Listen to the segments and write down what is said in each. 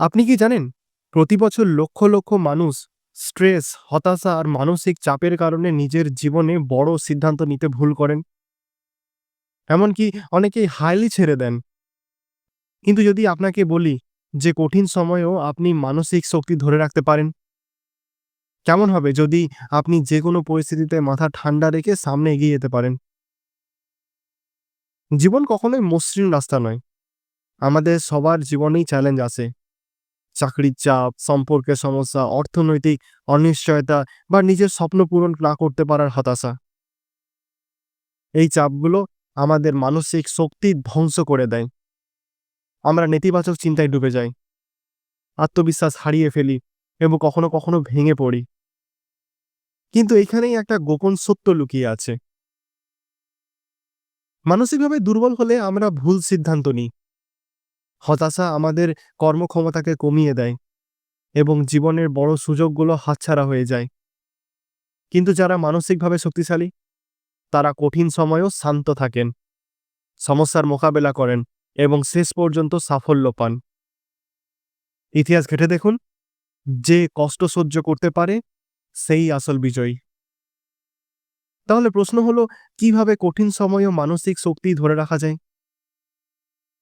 আপনি কি জানেন, প্রতি বছর লক্ষ লক্ষ মানুষ স্ট্রেস, হতাশা আর মানসিক চাপের কারণে নিজের জীবনে বড় সিদ্ধান্ত নিতে ভুল করেন? এমনকি অনেকেই হাইলি ছেড়ে দেন। কিন্তু যদি আপনাকে বলি যে কঠিন সময়েও আপনি মানসিক শক্তি ধরে রাখতে পারেন, কেমন হবে যদি আপনি যে কোনো পরিস্থিতিতে মাথা ঠান্ডা রেখে সামনে এগিয়ে যেতে পারেন? জীবন কখনোই মসৃণ রাস্তা নয়। আমাদের সবার জীবনেই চ্যালেঞ্জ আছে। চাকরির চাপ, সম্পর্কের সমস্যা, অর্থনৈতিক অনিশ্চয়তা বা নিজের স্বপ্ন পূরণ না করতে পারার হতাশা। এই চাপগুলো আমাদের মানসিক শক্তি ধ্বংস করে দেয়। আমরা নেতিবাচক চিন্তায় ডুবে যাই। আত্মবিশ্বাস হারিয়ে ফেলি এবং কখনো কখনো ভেঙে পড়ি। কিন্তু এখানেই একটা গোপন সত্য লুকিয়ে আছে। মানসিকভাবে দুর্বল হলে আমরা ভুল সিদ্ধান্ত নিই। হতাশা আমাদের কর্মক্ষমতাকে কমিয়ে দেয় এবং জীবনের বড় সুযোগগুলো হাতছাড়া হয়ে যায়। কিন্তু যারা মানসিকভাবে শক্তিশালী, তারা কঠিন সময়েও শান্ত থাকেন, সমস্যার মোকাবেলা করেন এবং শেষ পর্যন্ত সাফল্য পান। ইতিহাস ঘেটে দেখুন, যে কষ্ট সহ্য করতে পারে, সেই আসল বিজয়ী। তাহলে প্রশ্ন হলো, কীভাবে কঠিন সময়েও মানসিক শক্তি ধরে রাখা যায়?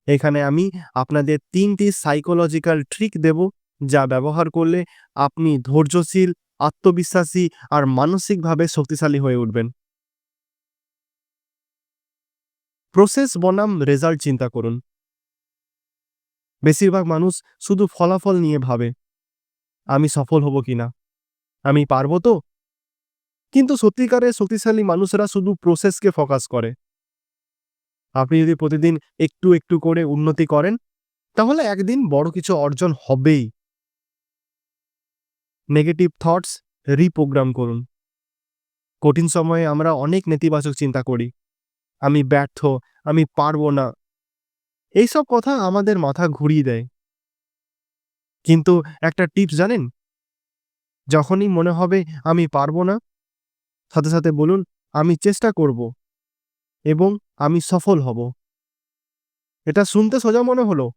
এখানে আমি আপনাদের তিনটি সাইকোলজিক্যাল ট্রিক দেব যা ব্যবহার করলে আপনি ধৈর্যশীল, আত্মবিশ্বাসী আর মানসিকভাবে শক্তিশালী হয়ে উঠবেন। প্রসেস বনাম রেজাল্ট চিন্তা করুন। বেশিরভাগ মানুষ শুধু ফলাফল নিয়ে ভাবে, আমি সফল হব কিনা, আমি পারব তো? কিন্তু সত্যিকারের শক্তিশালী মানুষেরা শুধু প্রসেসকে ফোকাস করে। আপনি যদি প্রতিদিন একটু একটু করে উন্নতি করেন, তাহলে একদিন বড় কিছু অর্জন হবেই। নেগেটিভ থটস রিপ্রোগ্রাম করুন। কঠিন সময়ে আমরা অনেক নেতিবাচক চিন্তা করি। আমি ব্যর্থ, আমি পারব না। এইসব কথা আমাদের মাথা ঘুরিয়ে দেয়। কিন্তু একটা টিপস জানেন? যখনই মনে হবে আমি পারব না, সাথে সাথে বলুন, আমি চেষ্টা করব। এবং আমি সফল হব। এটা শুনতে সোজা মনে হলো?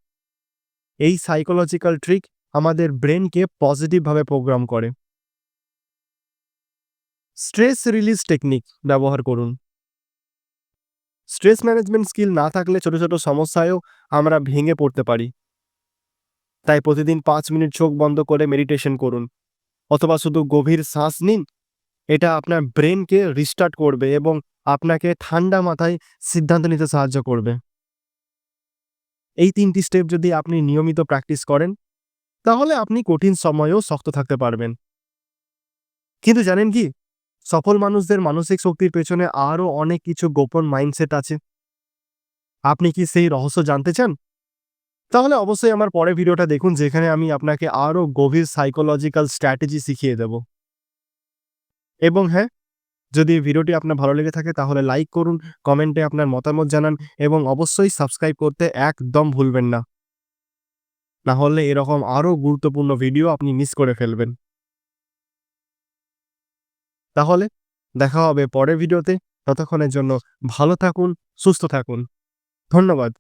এই সাইকোলজিক্যাল ট্রিক আমাদের ব্রেনকে পজিটিভভাবে প্রোগ্রাম করে। স্ট্রেস রিলিজ টেকনিক ব্যবহার করুন। স্ট্রেস ম্যানেজমেন্ট স্কিল না থাকলে ছোট ছোট সমস্যায়ও আমরা ভেঙে পড়তে পারি। তাই প্রতিদিন পাঁচ মিনিট চোখ বন্ধ করে মেডিটেশন করুন। অথবা শুধু গভীর শ্বাস নিন, এটা আপনার ব্রেনকে রিস্টার্ট করবে এবং আপনাকে ঠান্ডা মাথায় সিদ্ধান্ত নিতে সাহায্য করবে। এই তিনটি স্টেপ যদি আপনি নিয়মিত প্র্যাকটিস করেন, তাহলে আপনি কঠিন সময়েও শক্ত থাকতে পারবেন। কিন্তু জানেন কি? সফল মানুষদের মানসিক শক্তির পেছনে আরও অনেক কিছু গোপন মাইন্ডসেট আছে। আপনি কি সেই রহস্য জানতে চান? তাহলে অবশ্যই আমার পরের ভিডিওটা দেখুন, যেখানে আমি আপনাকে আরও গভীর সাইকোলজিক্যাল স্ট্র্যাটেজি শিখিয়ে দেব। এবং হ্যাঁ যদি ভিডিওটি আপনার ভালো লেগে থাকে তাহলে লাইক করুন, কমেন্টে আপনার মতামত জানান এবং অবশ্যই সাবস্ক্রাইব করতে একদম ভুলবেন না। না হলে এরকম আরও গুরুত্বপূর্ণ ভিডিও আপনি মিস করে ফেলবেন। তাহলে দেখা হবে পরের ভিডিওতে। ততক্ষণের জন্য ভালো থাকুন, সুস্থ থাকুন। ধন্যবাদ।